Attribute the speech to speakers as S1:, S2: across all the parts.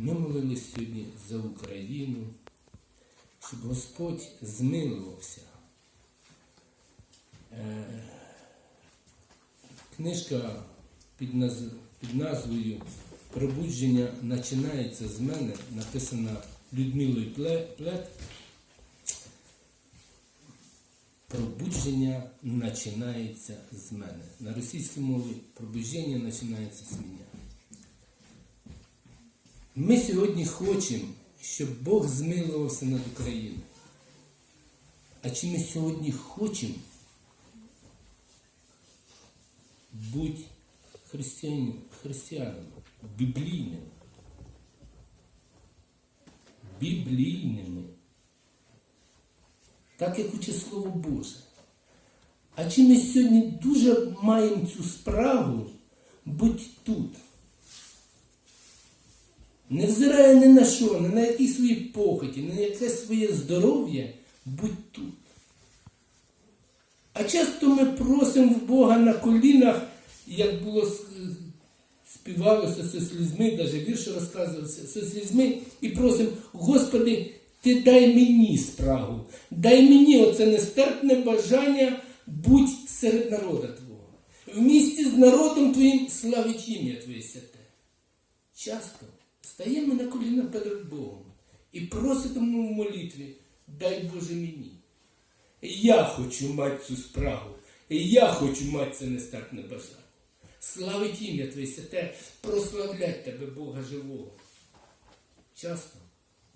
S1: Ми молились сьогодні за Україну, щоб Господь змилувався. Е, Книжка під, під назвою Пробудження починається з мене, написана Людмилою Плет. Пробудження починається з мене. На російській мові пробудження починається з мене. Ми сьогодні хочемо, щоб Бог змилувався над Україною. А чи ми сьогодні хочемо бути християнами, християнами біблійними? Біблійними. Так як учить Слово Боже. А чи ми сьогодні дуже маємо цю справу бути тут? Не взирає ні на що, ні на які свої похоті, ні на яке своє здоров'я, будь тут. А часто ми просимо в Бога на колінах, як було співалося зі слізьми, навіть вірш розказувався зі слізьми, і просимо, Господи, ти дай мені справу, дай мені оце нестерпне бажання будь серед народа Твого. В місті з народом Твоїм славить ім'я Твоє святе. Часто стаємо на коліна перед Богом і просимо в молитві, дай Боже мені. Я хочу мати цю справу, я хочу мати це нестерпне бажання. Славить ім'я Твоє святе, прославлять Тебе, Бога живого. Часто,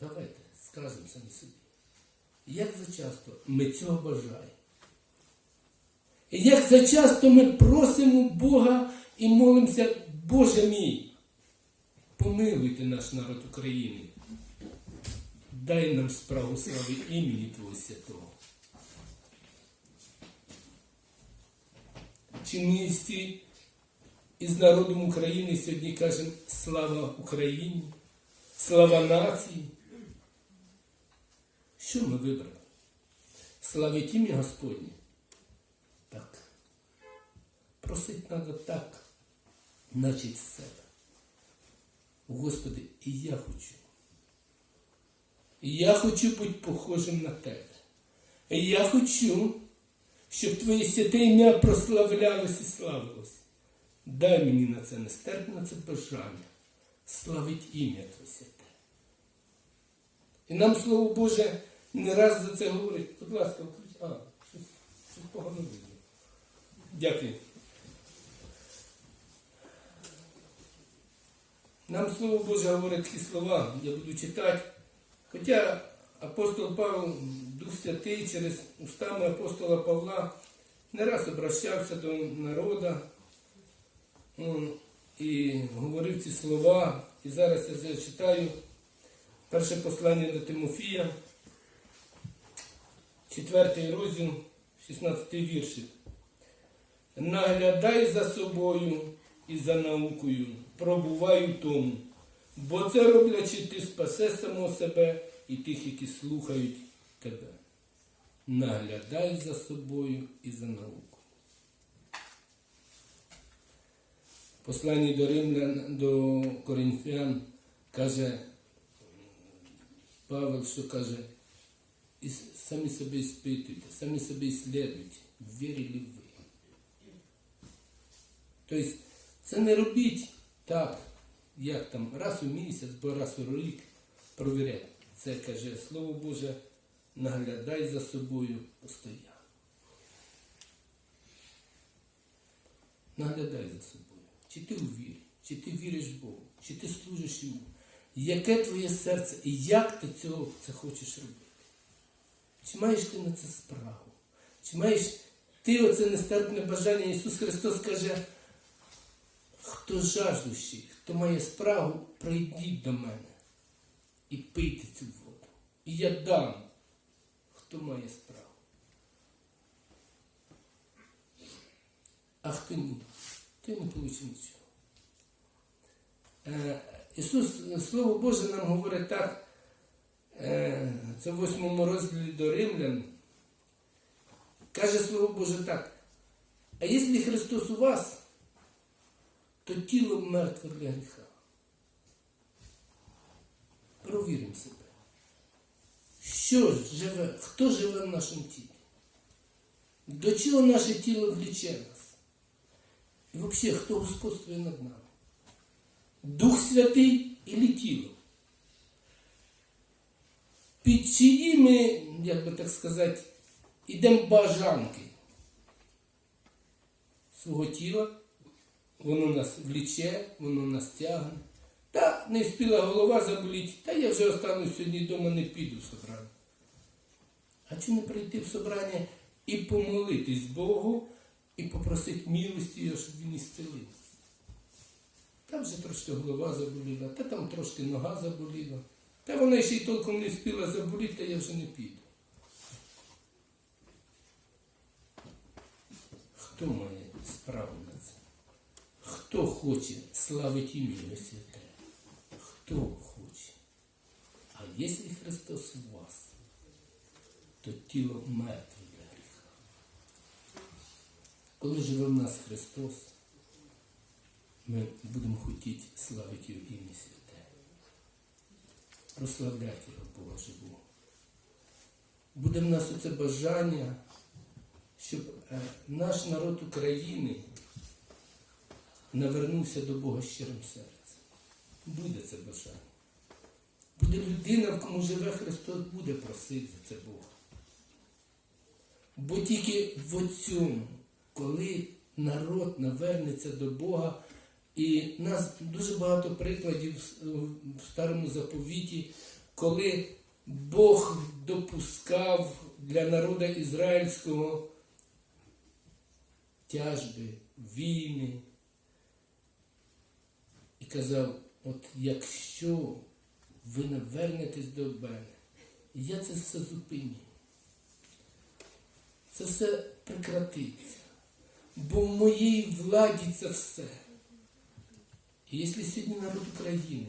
S1: давайте скажемо самі собі, як зачасто ми цього бажаємо. Як зачасто ми просимо Бога і молимося, Боже мій, помилуйте наш народ України. Дай нам справу слави імені Твого Святого. Чи всі із народом України сьогодні кажемо слава Україні, слава нації? Що ми вибрали? Славить ім'я Господнє? Так. Просить треба так, начать з себе. Господи, і я хочу. Я хочу бути похожим на тебе. Я хочу, щоб Твоє святе ім'я прославлялось і славилось. Дай мені на це нестерпне це бажання. Славить ім'я Твоє святе. І нам Слово Боже не раз за це говорить. Будь ласка, а, щось, щось погано видно. Дякую. Нам Слово Боже говорить такі слова, я буду читати. Хоча апостол Павло, Дух Святий, через устами апостола Павла не раз обращався до народу і говорив ці слова. І зараз я зачитаю перше послання до Тимофія, 4 розділ, 16 віршик. Наглядай за собою і за наукою, пробувай у тому, бо це роблячи, ти спасе само себе і тих, які слухають тебе. Наглядай за собою і за наукою. Посланні до Римлян, до Коринфян каже Павел, що каже, самі себе іспитуйте, самі себе іслідуйте, вірили ви. Тобто це не робіть так, як там раз у місяць, бо раз у рік провіряти. Це каже Слово Боже, наглядай за собою постійно. Наглядай за собою. Чи ти у вірі, чи ти віриш Богу, чи ти служиш йому. Яке твоє серце і як ти цього це хочеш робити? Чи маєш ти на це справу? Чи маєш ти оце нестерпне бажання? Ісус Христос каже, хто жаждущий, хто має справу, прийдіть до мене і пийте цю воду. І я дам, хто має справу. А хто ні, той не получить нічого. Е, Ісус, Слово Боже нам говорить так, е, це в восьмому розділі до Римлян. Каже Слово Боже так. А якщо Христос у вас, то тіло мертве для гріха. провіримо себе. Що живе, хто живе в нашому тілі? До чого наше тіло вліче нас? І взагалі, хто господствує над нами? Дух Святий і тіло? Під чиї ми, як би так сказати, ідемо бажанки свого тіла, воно нас вліче, воно нас тягне. Та не встигла голова заболіть, та я вже останусь сьогодні вдома, не піду в собрання. А чи не прийти в собрання і помолитись Богу, і попросити милості його, щоб він ісцелив? Там вже трошки голова заболіла, та там трошки нога заболіла. Та вона ще й толком не встигла заболіти, та я вже не піду. Хто має справу на це? Хто хоче славити ім'я святе? Хто хоче? А якщо Христос у вас, то тіло мертве для гріха. Коли живе в нас Христос, ми будемо хотіти славити Його ім'я святе, прославляти Його Бога живого. Буде в нас оце бажання, щоб е, наш народ України навернувся до Бога щирим серцем. Буде це бажання. Буде людина, в кому живе Христос, буде просити за це Бога. Бо тільки в цьому, коли народ навернеться до Бога, і нас дуже багато прикладів в старому заповіті, коли Бог допускав для народу ізраїльського тяжби, війни. І казав, от якщо ви навернетесь до мене, я це все зупиню. Це все прекратиться. Бо в моїй владі це все. І якщо сьогодні народ України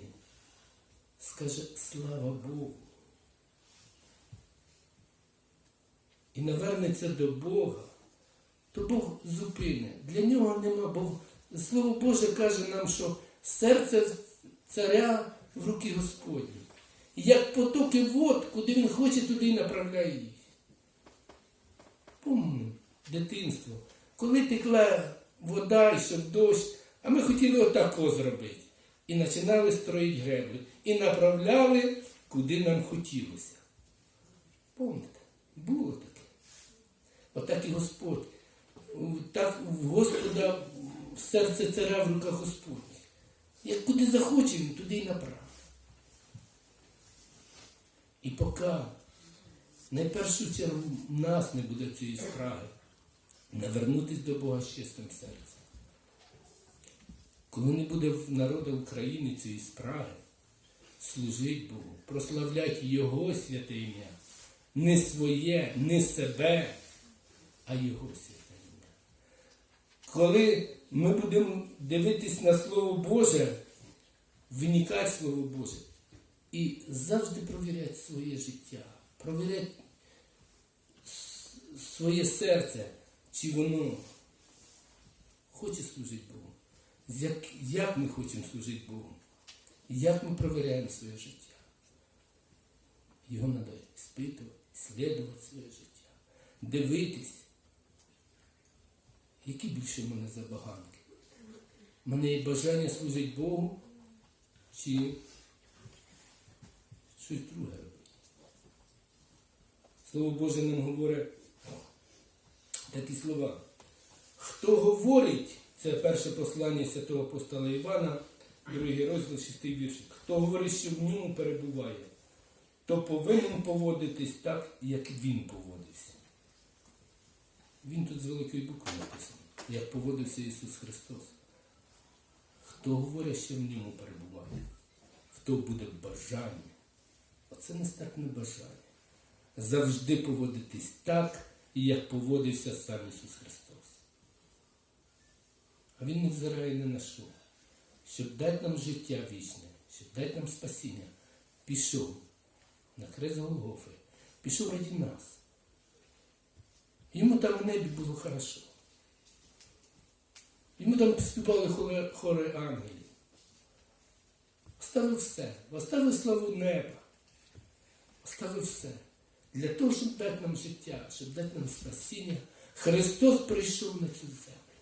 S1: скаже слава Богу і навернеться до Бога, то Бог зупине. Для нього нема Бога. Слово Боже каже нам, що серце царя в руки Господні. Як потоки вод, куди він хоче, туди і направляє їх. Помню, дитинство, коли текла вода, йшов дощ, а ми хотіли отако зробити. І починали строїти греблю. І направляли, куди нам хотілося. Помните, було таке. Отак і Господь. Так в Господа в серце царя в руках Господніх. Як куди захоче, він туди й направить. І поки найпершу чергу в нас не буде цієї справи, навернутися до Бога з чистим серцем. Коли не буде в народу України цієї справи, служить Богу, прославляти Його святе ім'я, не своє, не себе, а Його святе ім'я. Коли ми будемо дивитись на Слово Боже, вникати Слово Боже і завжди провіряти своє життя, провіряти своє серце, чи воно хоче служити Богу. Як, як ми хочемо служити Богу? Як ми провіряємо своє життя? Його треба спитувати, слідувати своє життя, дивитись, які більше в мене забаганки. У мене є бажання служити Богу чи щось друге робити. Слово Боже нам говорить такі слова. Хто говорить, це перше послання святого апостола Івана, другий розділ, шестий віршик. Хто говорить, що в ньому перебуває, то повинен поводитись так, як він поводився. Він тут з великої букви написано, як поводився Ісус Христос. Хто говорить, що в ньому перебуває, хто буде в бажанні, оце нестерпне бажання. Завжди поводитись так, як поводився сам Ісус Христос. А Він не взирає ні на що, щоб дати нам життя вічне, щоб дати нам спасіння. Пішов на хрест Голгофи, пішов раді нас. Йому там в небі було хорошо. Йому там співали хори, хори ангелів. Оставив все. Оставив славу неба. Оставив все. Для того, щоб дати нам життя, щоб дати нам спасіння, Христос прийшов на цю землю.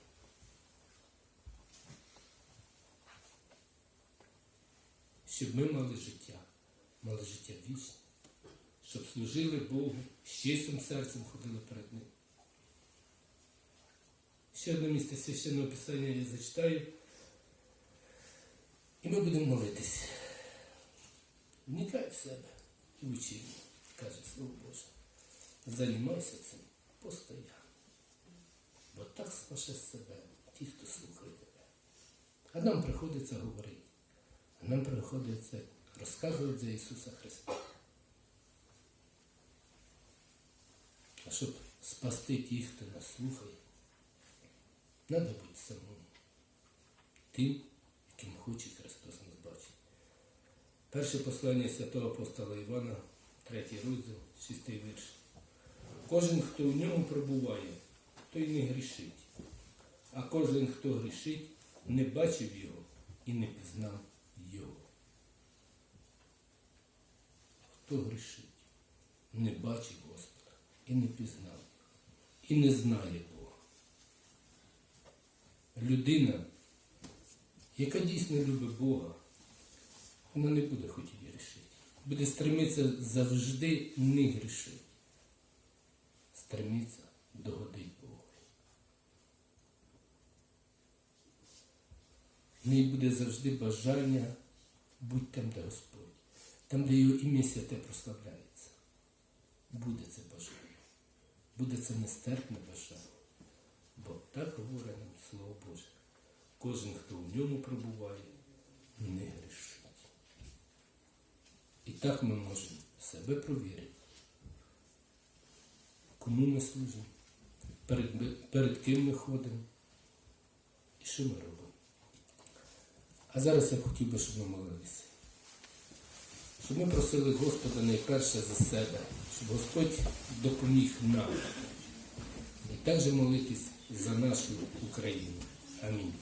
S1: Щоб ми мали життя, мали життя вічне, щоб служили Богу, з чистим серцем ходили перед Ним. Ще одне місце священного писання я зачитаю. І ми будемо молитись. Вникай в себе і учи, каже Слово Боже. Займайся цим постоянно. Бо так спаше себе ті, хто слухає тебе. А нам приходиться говорити. А нам приходиться розказувати за Ісуса Христа. А щоб спасти тих, хто нас слухає, треба бути самому. Тим, яким хоче Христос нас бачити. Перше послання святого апостола Івана, третій розділ, шістий вірш. Кожен, хто в ньому пробуває, той не грішить. А кожен, хто грішить, не бачив його і не пізнав його. Хто грішить, не бачив Господа і не пізнав, і не знає. Людина, яка дійсно любить Бога, вона не буде хотіти грішити. Буде стремитися завжди не грішити. Стремиться догодить Богу. В неї буде завжди бажання бути там, де Господь, там, де його ім'я святе прославляється. Буде це бажання. Буде це нестерпне бажання. Бо так говорить нам Слово Боже. Кожен, хто в ньому пробуває, не грішить. І так ми можемо себе провірити. Кому ми служимо, перед, перед ким ми ходимо і що ми робимо. А зараз я хотів би, щоб ми молилися. Щоб ми просили Господа найперше за себе, щоб Господь допоміг нам. І також молитись за нашу Україну. Амінь.